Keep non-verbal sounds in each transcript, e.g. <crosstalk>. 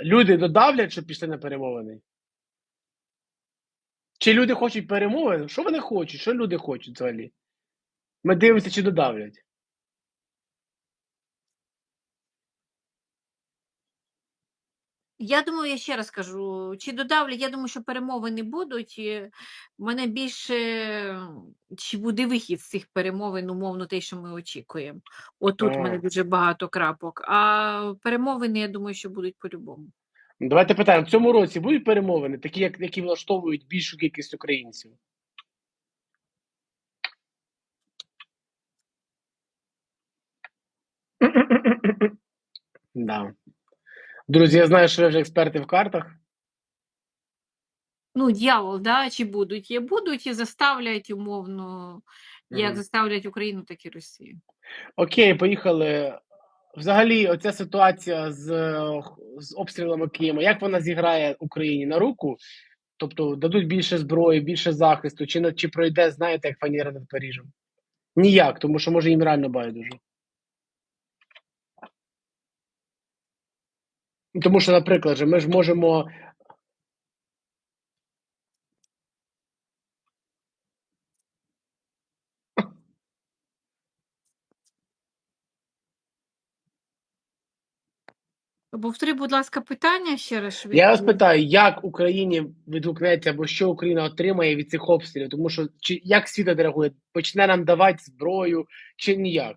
Люди додавлять, щоб пішли на перемовини? Чи люди хочуть перемовин? Що вони хочуть? Що люди хочуть взагалі? Ми дивимося, чи додавлять. Я думаю, я ще раз кажу, чи додавлять, я думаю, що перемовини будуть. і Мене більше чи буде вихід з цих перемовин, умовно, те, що ми очікуємо. Отут в мене дуже багато крапок. А перемовини, я думаю, що будуть по-любому. Ну, Давайте питаємо: в цьому році будуть перемовини, такі, як, які влаштовують більшу кількість українців? <laughs> Да. Друзі, я знаю, що ви вже експерти в картах. Ну, дьявол, да, чи будуть? Є будуть і заставлять умовно, як Мгм. заставлять Україну, так і Росію. Окей, поїхали. Взагалі, оця ситуація з, з обстрілами Києва, як вона зіграє Україні на руку? Тобто дадуть більше зброї, більше захисту, чи, чи пройде, знаєте, як фаніра над Парижем? Ніяк, тому що може їм реально байдуже. Тому що, наприклад, ми ж можемо. Повтори, будь ласка, питання ще раз. Я вас питаю, як Україні відгукнеться або що Україна отримає від цих обстрілів? Тому що чи як світ реагує? Почне нам давати зброю чи ніяк?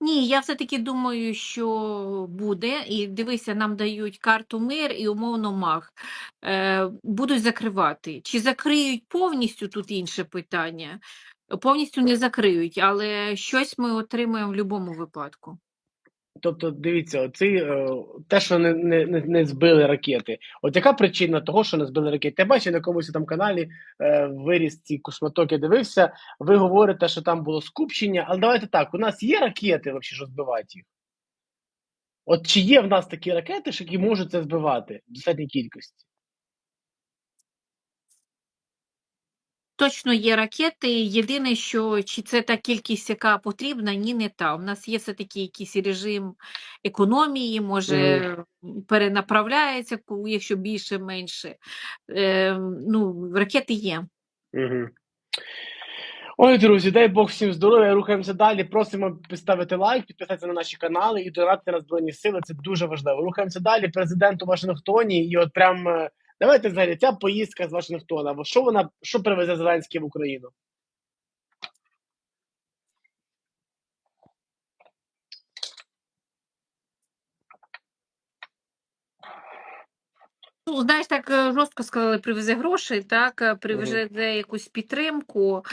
Ні, я все-таки думаю, що буде. І дивися, нам дають карту мир і умовно маг. Е, будуть закривати. Чи закриють повністю тут інше питання? Повністю не закриють, але щось ми отримаємо в будь-якому випадку. Тобто, дивіться, оці, е, те, що не, не, не, збили ракети. От яка причина того, що не збили ракети? Я бачив на комусь там каналі е, виріс ці космотоки, дивився. Ви говорите, що там було скупчення, але давайте так: у нас є ракети, взагалі, що збивають їх? От чи є в нас такі ракети, що які можуть це збивати в достатній кількості? Точно є ракети. Єдине, що чи це та кількість, яка потрібна, ні, не та. У нас є все-таки якийсь режим економії, може перенаправляється, якщо більше, менше. Е, ну, ракети є. Угу. Ой, друзі, дай Бог всім здоров'я. Рухаємося далі. Просимо поставити лайк, підписатися на наші канали і донатити на Збройні Сили. Це дуже важливо. Рухаємося далі. Президент у Вашингтоні. І от прям е, давайте взагалі ця поїздка з Вашингтона. Бо що вона що привезе Зеленський в Україну? Ну, знаєш, так е, жорстко сказали, привезе гроші, так, е, привезе якусь підтримку,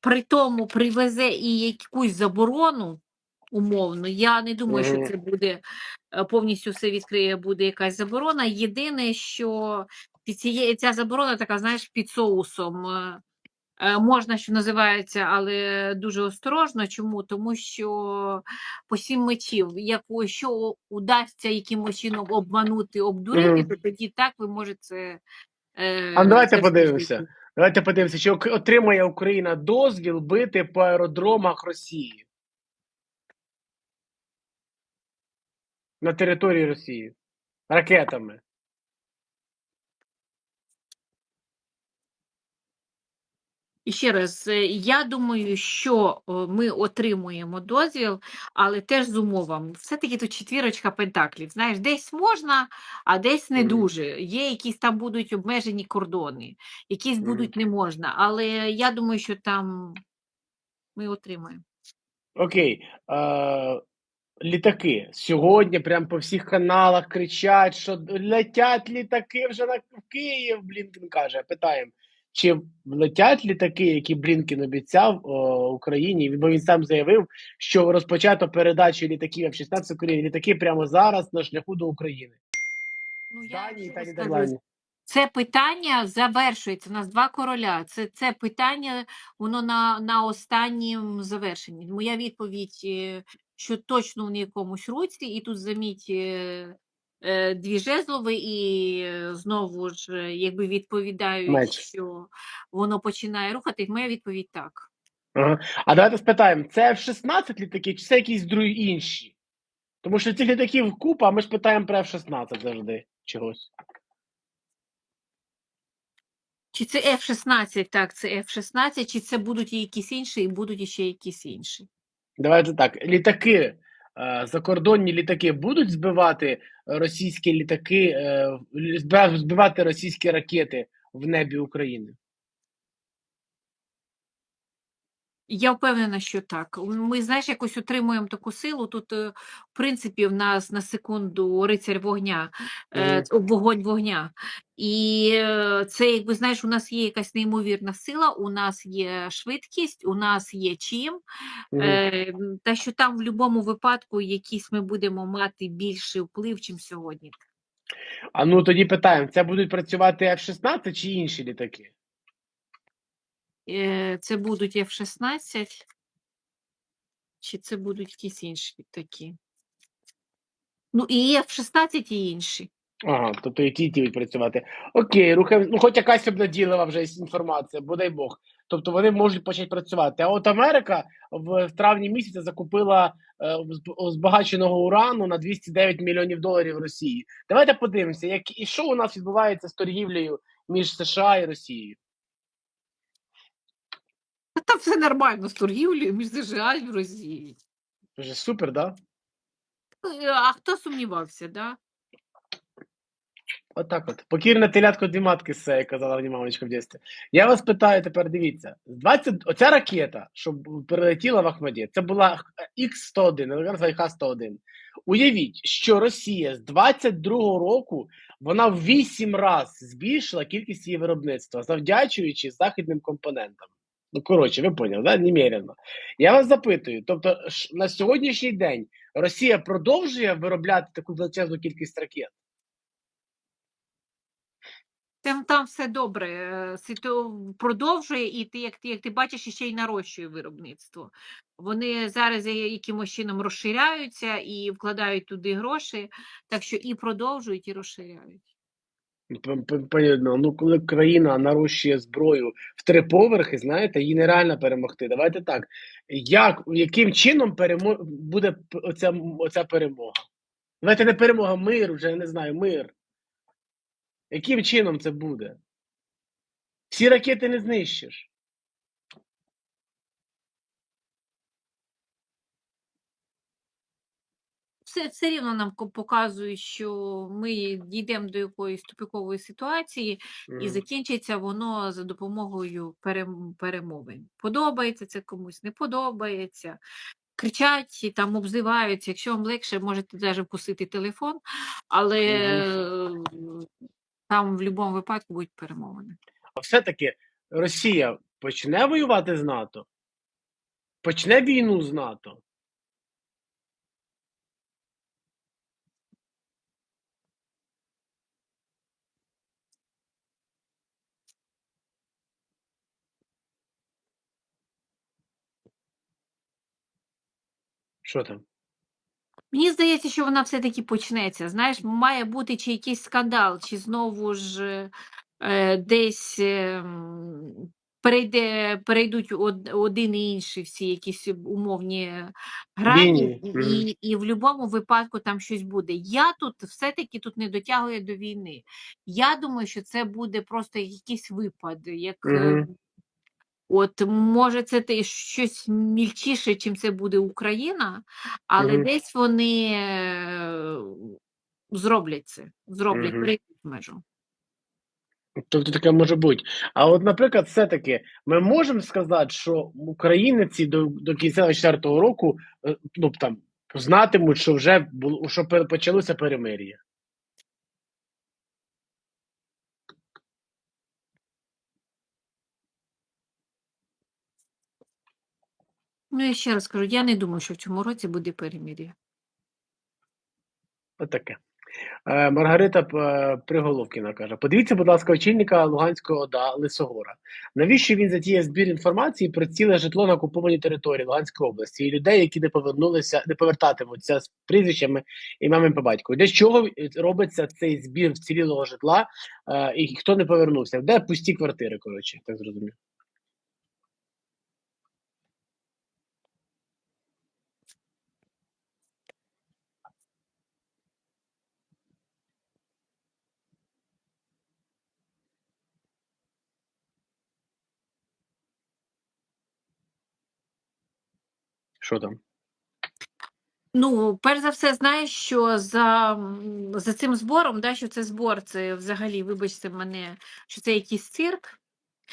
при тому привезе і якусь заборону умовно. Я не думаю, Мгм. що це буде е, повністю все відкриє, буде якась заборона. Єдине, що під ця заборона така, знаєш, під соусом. е, е, Можна, що називається, але дуже осторожно. Чому? Тому що по сім мечів, яку що удасться якимось чином обманути, обдурити, Мгм. то тоді так ви можете. Е, А давайте подивимося. здійснити. Давайте подивимося, чи отримає Україна дозвіл бити по аеродромах Росії на території Росії ракетами. І ще раз, е, я думаю, що е, ми отримуємо дозвіл, але теж з умовами. Все-таки тут четвірочка пентаклів. Знаєш, десь можна, а десь не дуже. Є якісь там будуть обмежені кордони, якісь будуть не можна. Але я думаю, що там ми отримаємо. Окей. Е, літаки. Сьогодні прям по всіх каналах кричать, що летять літаки вже на в Київ. Блінкен каже. Питаємо, чи летять літаки, які Блінкен обіцяв о, Україні? Бо він сам заявив, що розпочато передачу літаків F-16 Україні. Літаки прямо зараз на шляху до України. Ну, З я та Нідерландів. це питання завершується. У нас два короля. Це, це питання, воно на, на останнім завершенні. Моя відповідь, е, що точно в якомусь руці, і тут заміть е, е, дві жезлови, і е, знову ж, е, якби відповідають, Меч. що воно починає рухатись. Моя відповідь так. Ага. А давайте спитаємо: це F-16 літаки, чи це якісь другі інші? Тому що цих літаків купа, а ми ж питаємо про F-16 завжди чогось. Чи це F-16, так, це F-16, чи це будуть і якісь інші, і будуть іще якісь інші. Давайте так. Літаки, е, закордонні літаки будуть збивати російські літаки, е, збивати російські ракети в небі України. Я впевнена, що так. Ми, знаєш, якось отримуємо таку силу. Тут, е, в принципі, в нас на секунду рицарь вогня, ц- вогонь вогня. І е, це, якби знаєш, у нас є якась неймовірна сила, у нас є швидкість, у нас є чим. Е, Та що там в будь-якому випадку якийсь ми будемо мати більший вплив, чим сьогодні. А ну тоді питаємо: це будуть працювати F-16 чи інші літаки? Е, Це будуть F-16, чи це будуть якісь інші такі? Ну, і F-16, і інші. Ага, тобто і ті, ті будуть працювати. Окей, рухаємо. Ну, хоч якась обнадійлива вже інформація, бодай Бог. Тобто вони можуть почати працювати. А от Америка в травні місяці закупила е, збагаченого урану на 209 мільйонів доларів Росії. Давайте подивимося, як і що у нас відбувається з торгівлею між США і Росією. Та <laughs> Там все нормально з торгівлею між США і Росією. Вже супер, да? Е, А хто сумнівався, да? Отак от. Покірне телятко дві матки з як казала мені мамочка в дитинстві. Я вас питаю тепер, дивіться. 20... Оця ракета, що прилетіла в Ахмаді, це була Х-101, електронна Х-101. Уявіть, що Росія з 22-го року вона в 8 разів збільшила кількість її виробництва, завдячуючи західним компонентам. Ну, коротше, ви поняли, да? Немерено. Я вас запитую, тобто на сьогоднішній день Росія продовжує виробляти таку величезну кількість ракет? Там, там все добре. е, ситу- Продовжує, і ти, як ти, як ти бачиш, ще й нарощує виробництво. Вони зараз якимось чином розширяються і вкладають туди гроші, так що і продовжують, і розширяють. П- Ну, коли країна нарощує зброю в три поверхи, знаєте, її нереально перемогти. Давайте так. Як, яким чином перемо... буде оця, оця перемога? Давайте не перемога, мир, вже я не знаю, мир. Яким чином це буде? Всі ракети не знищиш. Все, все рівно нам показує, що ми дійдемо до якоїсь тупикової ситуації, і закінчиться воно за допомогою перем- перемовин. Подобається це комусь, не подобається. Кричать, і там обзиваються. Якщо вам легше, можете навіть вкусити телефон, але е, там в будь-якому випадку будуть перемовини. А все-таки Росія почне воювати з НАТО? Почне війну з НАТО? Що там? Мені здається, що вона все-таки почнеться. Знаєш, має бути чи якийсь скандал, чи знову ж е, десь е, перейде, перейдуть од, один і інший всі якісь умовні грані, Лінії, і, мгм. і, і в будь-якому випадку там щось буде. Я тут все-таки тут не дотягую до війни. Я думаю, що це буде просто якийсь випад, як е, Мгм. От може це те щось мільчіше, чим це буде Україна, але Мгм. десь вони е, зроблять це, зроблять, Мгм. перейдуть межу. Тобто таке може бути. А от, наприклад, все-таки ми можемо сказати, що українці до, до кінця четвертого року е, ну, там, знатимуть, що вже було, що почалося перемир'я. Ну, я ще раз кажу, я не думаю, що в цьому році буде перемир'я. Отаке. Е, Маргарита Приголовкіна каже: подивіться, будь ласка, очільника Луганського ОДА Лисогора. Навіщо він затіє збір інформації про ціле житло на окупованій території Луганської області і людей, які не повернулися, не повертатимуться з прізвищами ім'ями по батьку? Для чого робиться цей збір вцілілого житла, е, і хто не повернувся? Де пусті квартири? Коротше, так зрозумів. Що там? Ну, перш за все, знаєш, що за, за цим збором, да, що це збор, це взагалі, вибачте мене, що це якийсь цирк.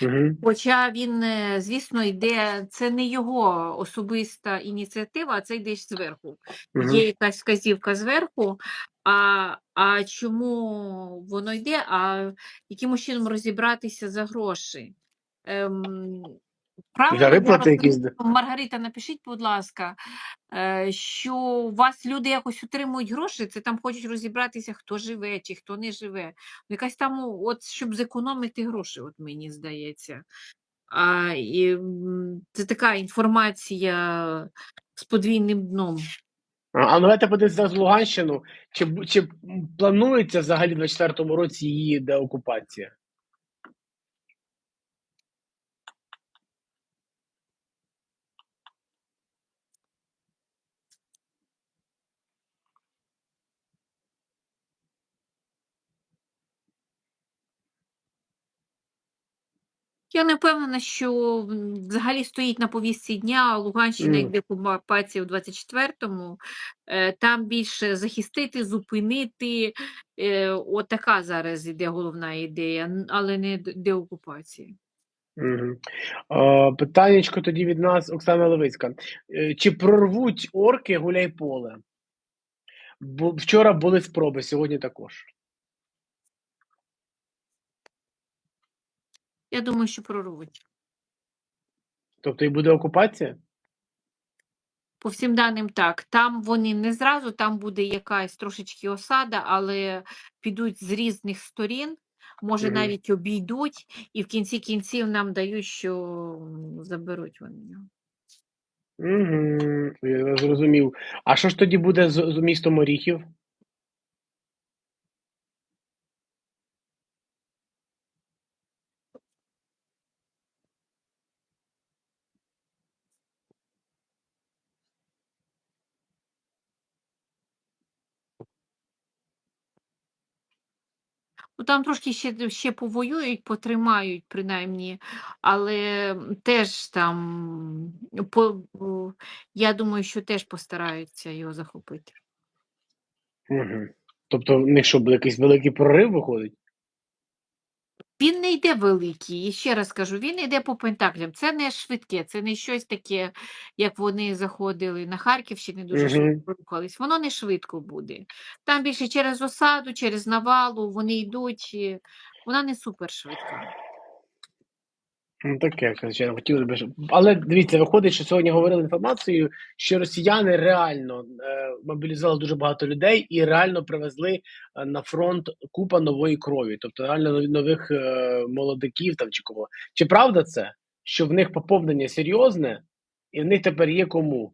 Угу. Хоча він, е, звісно, йде, це не його особиста ініціатива, а це йде зверху. Угу. Є якась вказівка зверху, а, а чому воно йде, а якимось чином розібратися за гроші. Ем, правильно виплати якісь. Маргарита, напишіть, будь ласка, е, що у вас люди якось отримують гроші, це там хочуть розібратися, хто живе чи хто не живе. Ну, Якась там, от, щоб зекономити гроші, от мені здається. А, і, це така інформація з подвійним дном. А давайте подивитися з Луганщину. Чи, чи планується взагалі в 24-му році її деокупація? Я не впевнена, що взагалі стоїть на повістці дня Луганщина як Мгм. у 24-му. Е, Там більше захистити, зупинити. Е, От така зараз іде головна ідея, але не деокупація. Угу. Е, питаннячко тоді від нас, Оксана Левицька. Е, Чи прорвуть орки гуляйполе? Бо вчора були спроби, сьогодні також. Я думаю, що прорвуть. Тобто і буде окупація? По всім даним, так. Там вони не зразу, там буде якась трошечки осада, але підуть з різних сторін, може Мгм. навіть обійдуть, і в кінці кінців нам дають, що заберуть вони його. Угу. Я зрозумів. А що ж тоді буде з, з містом Оріхів? Ну, там трошки ще, ще повоюють, потримають, принаймні, але теж там, по, я думаю, що теж постараються його захопити. Угу. Тобто в них що, буде якийсь великий прорив виходить? Він не йде великий, і ще раз кажу, він йде по пентаклям. Це не швидке, це не щось таке, як вони заходили на Харківщині, дуже Мгм. швидко рухались. Воно не швидко буде. Там більше через осаду, через навалу, вони йдуть. Вона не супер швидка. Ну, таке, звичайно, хотілося б. Але дивіться, виходить, що сьогодні говорили інформацію, що росіяни реально е, мобілізували дуже багато людей і реально привезли е, на фронт купа нової крові, тобто реально нових е, молодиків там чи кого. Чи правда це, що в них поповнення серйозне, і в них тепер є кому?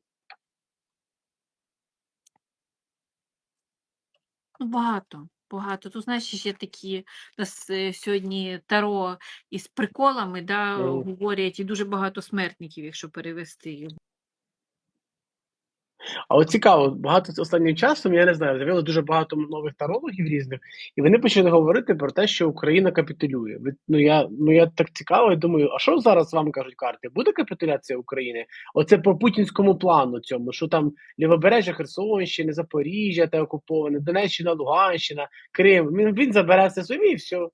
Багато, багато. Тут, знаєш, є такі у нас е, сьогодні таро із приколами, да, Мгм. говорять, і дуже багато смертників, якщо перевести його. А от цікаво, багато останнім часом, я не знаю, з'явилося дуже багато нових тарологів різних, і вони почали говорити про те, що Україна капітулює. Ну я ну я так цікаво, і думаю, а що зараз вам кажуть карти? Буде капітуляція України? Оце по путінському плану цьому, що там лівобережжя Херсонщини, Запоріжжя та окуповане, Донеччина, Луганщина, Крим. Він, він забере все собі і все.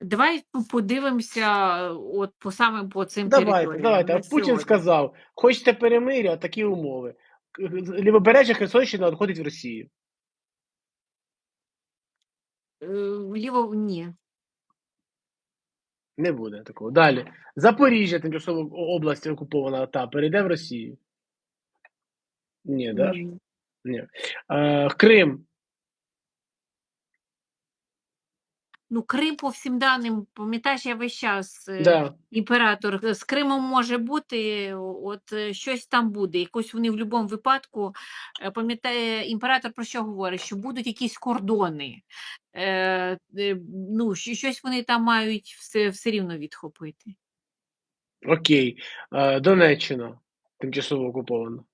Давай подивимося от по самим по цим Давайте, територіям. давайте. От Путін сьогодні. сказав: хочете перемир'я, такі умови. Лівобережжя Херсонщина відходить в Росію. Е, Ліво ні. Не буде такого. Далі. Запоріжжя, тимчасово область окупована та перейде в Росію. Ні, да? Ні. Ні. Е, Крим. Ну, Крим по всім даним, пам'ятаєш, я весь час е, Да. імператор е, з Кримом може бути, от е, щось там буде. Якось вони в будь-якому випадку, пам'ятає, імператор про що говорить? Що будуть якісь кордони. Е, ну, щось вони там мають все, все рівно відхопити. Окей. Донеччина. Тимчасово окупована.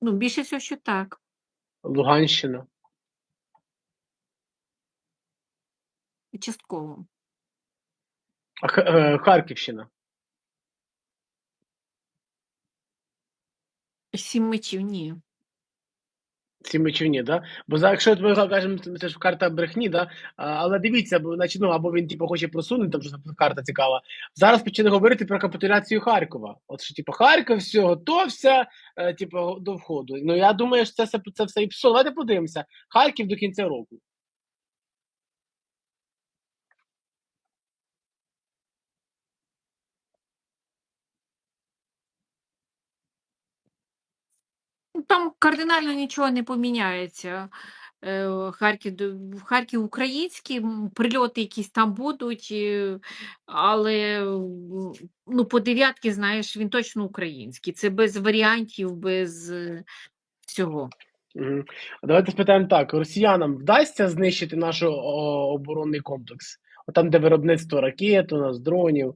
Ну, більше всього, що так. Луганщина. Частково. Е, Харківщина. Сім мечів, ні. Ці мечівні, да? Бо за якщо ми кажемо, це ж карта брехні, да? А, але дивіться, бо значить, ну або він типу хоче просунути, там що карта цікава. Зараз почали говорити про капітуляцію Харкова. От що, типу, Харків все готовся, е, типу, до входу. Ну я думаю, що це, це все і псо. Давайте подивимося. Харків до кінця року. Там кардинально нічого не поміняється. Е, Харків, Харків український, прильоти якісь там будуть, але ну, по дев'ятки, знаєш, він точно український. Це без варіантів, без е, всього. Угу. Давайте спитаємо так: росіянам вдасться знищити наш о, оборонний комплекс? От там, де виробництво ракет, у нас дронів.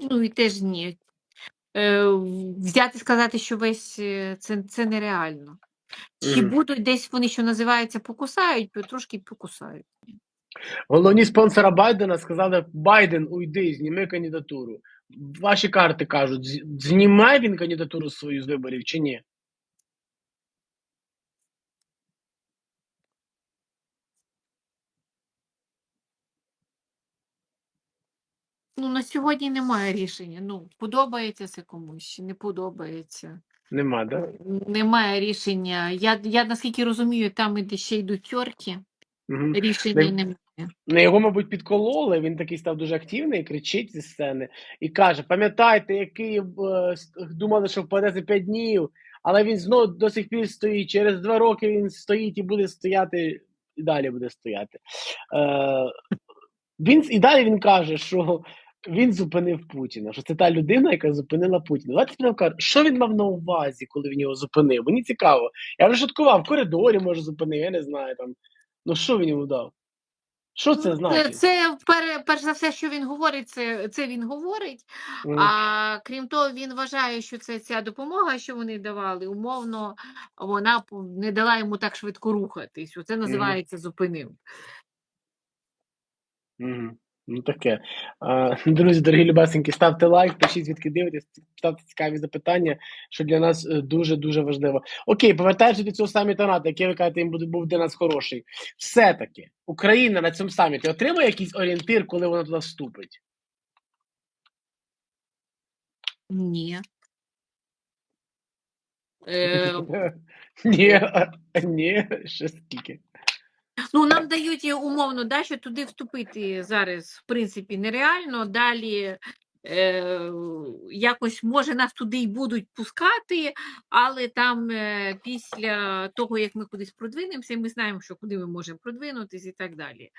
Ну і теж ні. Е, Взяти сказати, що весь е, це, це нереально. Чи Мгм. будуть десь вони, що називається, покусають, то трошки покусають. Головні спонсора Байдена сказали: Байден, уйди, зніми кандидатуру. Ваші карти кажуть, з- знімає він кандидатуру свою з виборів чи ні? Ну, на сьогодні немає рішення. Ну, подобається це комусь, чи не подобається. Нема, да? Немає рішення. Я, я наскільки розумію, там іде ще йдуть тьорки, Угу. рішення Не- немає. На його, мабуть, підкололи. Він такий став дуже активний, кричить зі сцени і каже: пам'ятайте, як Київ е, с- думали, що впаде за 5 днів, але він знову до сих пір стоїть. Через два роки він стоїть і буде стояти, і далі буде стояти. Е, він і далі він каже, що він зупинив Путіна. Що це та людина, яка зупинила Путіна. Давайте каже, що він мав на увазі, коли він його зупинив? Мені цікаво. Я вже шуткував, в коридорі може зупинив, я не знаю там. Ну що він йому дав? Що це Це, значить? це перш за все, що він говорить, це, це він говорить. Мгм. А крім того, він вважає, що це ця допомога, що вони давали, умовно, вона не дала йому так швидко рухатись. Оце називається зупинив. Мгм. Ну таке. А, <laughs> друзі, дорогі любасенькі, ставте лайк, пишіть, звідки дивитесь, ставте цікаві запитання, що для нас е, дуже-дуже важливо. Окей, повертаючись до цього саміту НАТО, який ви кажете, їм буде був для нас хороший. Все-таки Україна на цьому саміті отримає якийсь орієнтир, коли вона туди вступить? Ні. <laughs> Е, Ні, <laughs> ні, ще скільки. Ну, нам дають е, умовно, да, що туди вступити зараз, в принципі, нереально. Далі е, якось, може, нас туди й будуть пускати, але там е, після того, як ми кудись продвинемося, ми знаємо, що куди ми можемо продвинутись і так далі. Е,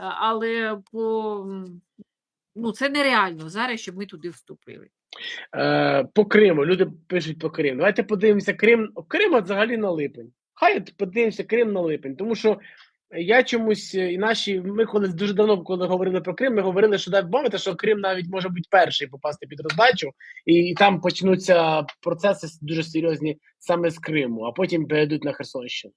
Але по, ну, це нереально зараз, щоб ми туди вступили. Е, по Криму. Люди пишуть по Криму. Давайте подивимося Крим. Крим взагалі на липень. Хай подивимося Крим на липень. Тому що я чомусь е, і наші. Ми коли дуже давно, коли говорили про Крим, ми говорили, що дай мовити, що Крим навіть може бути перший попасти під роздачу, і, і там почнуться процеси дуже серйозні саме з Криму, а потім перейдуть на Херсонщину.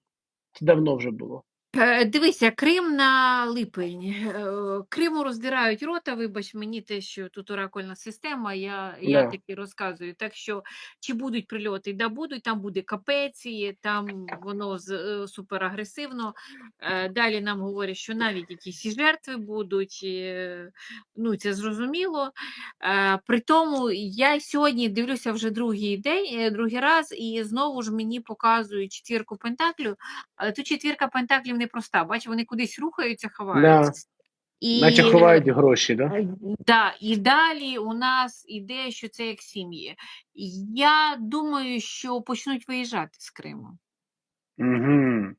Це давно вже було. Е, Дивися, Крим на липень. Е, Криму роздирають рота, вибач мені те, що тут оракульна система, я, я Да. таки розказую. Так що, чи будуть прильоти? Да, будуть, там буде капеції, там воно з, е, суперагресивно. Е, Далі нам говорять, що навіть якісь і жертви будуть, е, ну це зрозуміло. Е, При тому я сьогодні дивлюся вже другий день, е, другий раз, і знову ж мені показують четвірку пентаклю, але тут четвірка пентаклів непроста. Бач, вони кудись рухаються, ховаються. І, Наче ховають гроші, да? Е, Да, і далі у нас іде, що це як сім'ї. Я думаю, що почнуть виїжджати з Криму. Угу.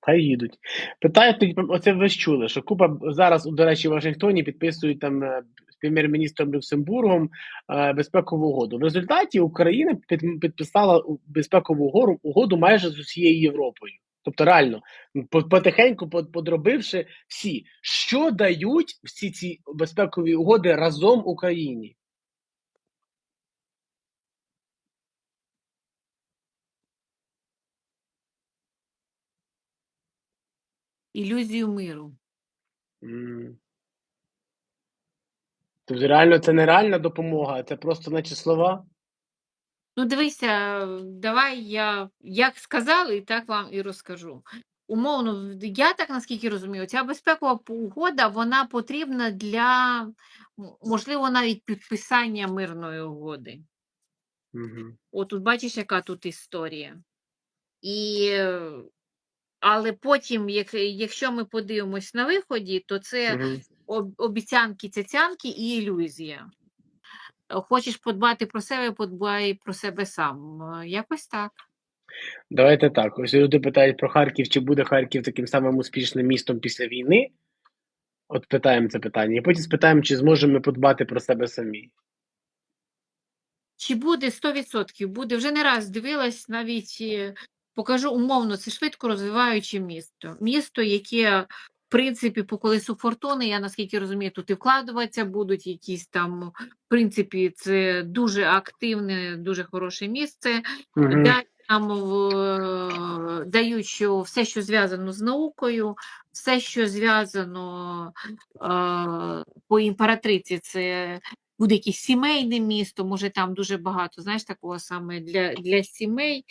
Хай їдуть. Питають, оце ви ж чули, що Куба зараз, до речі, в Вашингтоні підписують там е, з прем'єр-міністром Люксембургом е, безпекову угоду. В результаті Україна підписала безпекову угоду майже з усією Європою. Тобто, реально, потихеньку подробивши всі, що дають всі ці безпекові угоди разом Україні. Ілюзію миру. Тобто реально це не реальна допомога, це просто наче слова? Ну, дивися, давай я як сказали, так вам і розкажу. Умовно, я так наскільки розумію, ця безпекова угода вона потрібна для можливо навіть підписання мирної угоди. Мгм. От тут бачиш, яка тут історія. І, але потім, як, якщо ми подивимось на виході, то це об- обіцянки, цяцянки і ілюзія. Е, Хочеш подбати про себе, подбай про себе сам. Е, Якось так. Давайте так. Ось люди питають про Харків, чи буде Харків таким самим успішним містом після війни. От питаємо це питання. І потім спитаємо, чи зможемо ми подбати про себе самі. Чи буде 100%? Буде. Вже не раз дивилась, навіть е, покажу умовно, це швидко розвиваюче місто. Місто, яке, принципі, по колесу фортуни, я наскільки розумію, тут і вкладуватися будуть якісь там, в принципі, це дуже активне, дуже хороше місце. Мгм. Далі нам в- дають, що все, що зв'язано з наукою, все, що зв'язано е, по імператриці, це буде якесь сімейне місто, може там дуже багато, знаєш, такого саме для, для сімей.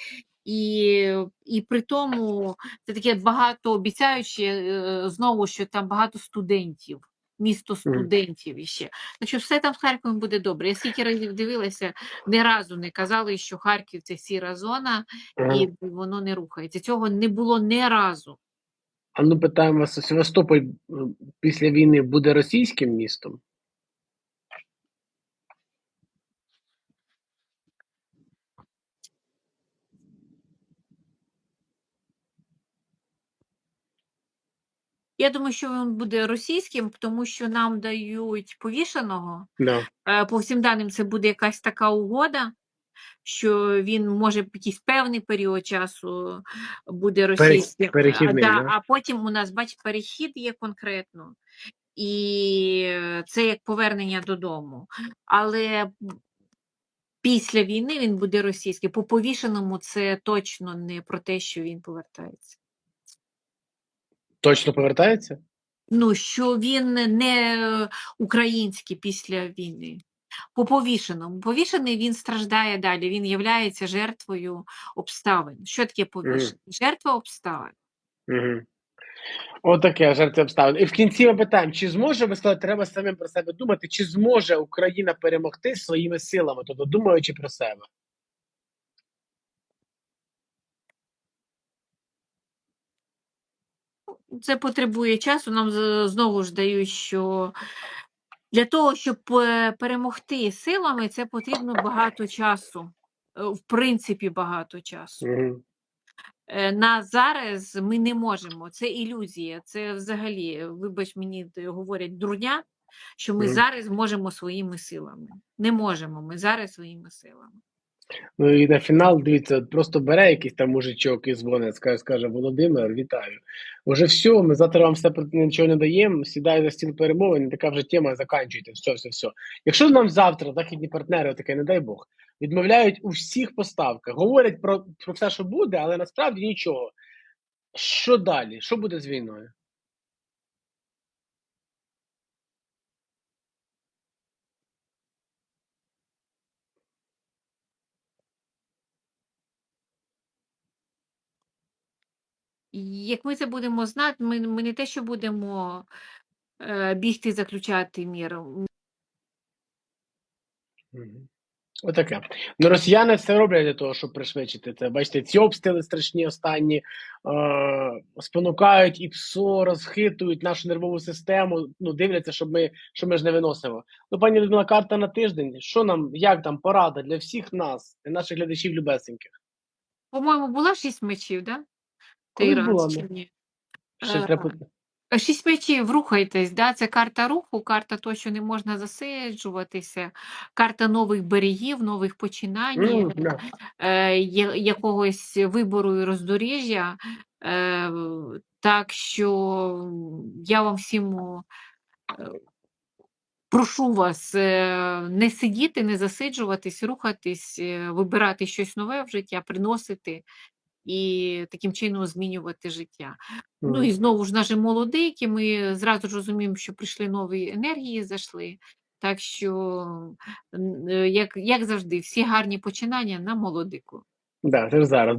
І, і при тому це таке багатообіцяюче, е, знову, що там багато студентів, місто студентів іще. Ну що все там з Харковом буде добре. Я скільки разів дивилася, ні разу не казали, що Харків це сіра зона, і воно не рухається. Цього не було ні разу. А ну питаємо вас, Севастополь після війни буде російським містом? Я думаю, що він буде російським, тому що нам дають повішеного. Да. Е, По всім даним, це буде якась така угода, що він може якийсь певний період часу буде російським. Перехідний, да, да? а потім у нас, бач, перехід є конкретно. І е, це як повернення додому. Але після війни він буде російський. По повішеному це точно не про те, що він повертається. Точно повертається? Ну, що він не український після війни. По повішеному. Повішений він страждає далі, він являється жертвою обставин. Що таке повішений? Жертва обставин. Угу. Отаке жертва обставин. І в кінці ми питаємо, чи зможе, ви сказали, треба самим про себе думати, чи зможе Україна перемогти своїми силами, тобто думаючи про себе. Це потребує часу. Нам знову ж дають, що для того, щоб перемогти силами, це потрібно багато часу. Е, В принципі, багато часу. Е, На зараз ми не можемо. Це ілюзія. Це взагалі, вибач мені, говорять дурня, що ми зараз можемо своїми силами. Не можемо ми зараз своїми силами. Ну і на фінал, дивіться, просто бере якийсь там мужичок і дзвонить, скаже, скаже Володимир, вітаю. Уже все, ми завтра вам все нічого не даємо, сідаю за стіл перемовин, така вже тема, заканчуйте, все, все, все. Якщо нам завтра західні партнери, таке, не дай Бог, відмовляють у всіх поставках, говорять про, про все, що буде, але насправді нічого. Що далі? Що буде з війною? Як ми це будемо знати, ми, ми не те, що будемо е, бігти заключати мір. Отаке. Ну, росіяни все роблять для того, щоб пришвидшити це. Бачите, ці обстріли страшні останні е, спонукають і ПСО, розхитують нашу нервову систему. Ну, дивляться, щоб ми, що ми ж не виносимо. Ну, пані Людмила, карта на тиждень. Що нам, як там порада для всіх нас, для наших глядачів любесеньких? По-моєму, була шість мечів, да? Була, раз чи ні? Ще Е, треба. Шість мечів, рухайтесь, да? це карта руху, карта того, що не можна засиджуватися, карта нових берегів, нових починань, М, да. е, я- якогось вибору і роздоріжжя. Е, так що я вам всім е, прошу вас е, не сидіти, не засиджуватись, рухатись, е, вибирати щось нове в життя, приносити і таким чином змінювати життя. Ну і знову ж наші молодики, ми зразу ж розуміємо, що прийшли нові енергії, зайшли. Так що, е, як, як завжди, всі гарні починання на молодику. Да, це ж зараз.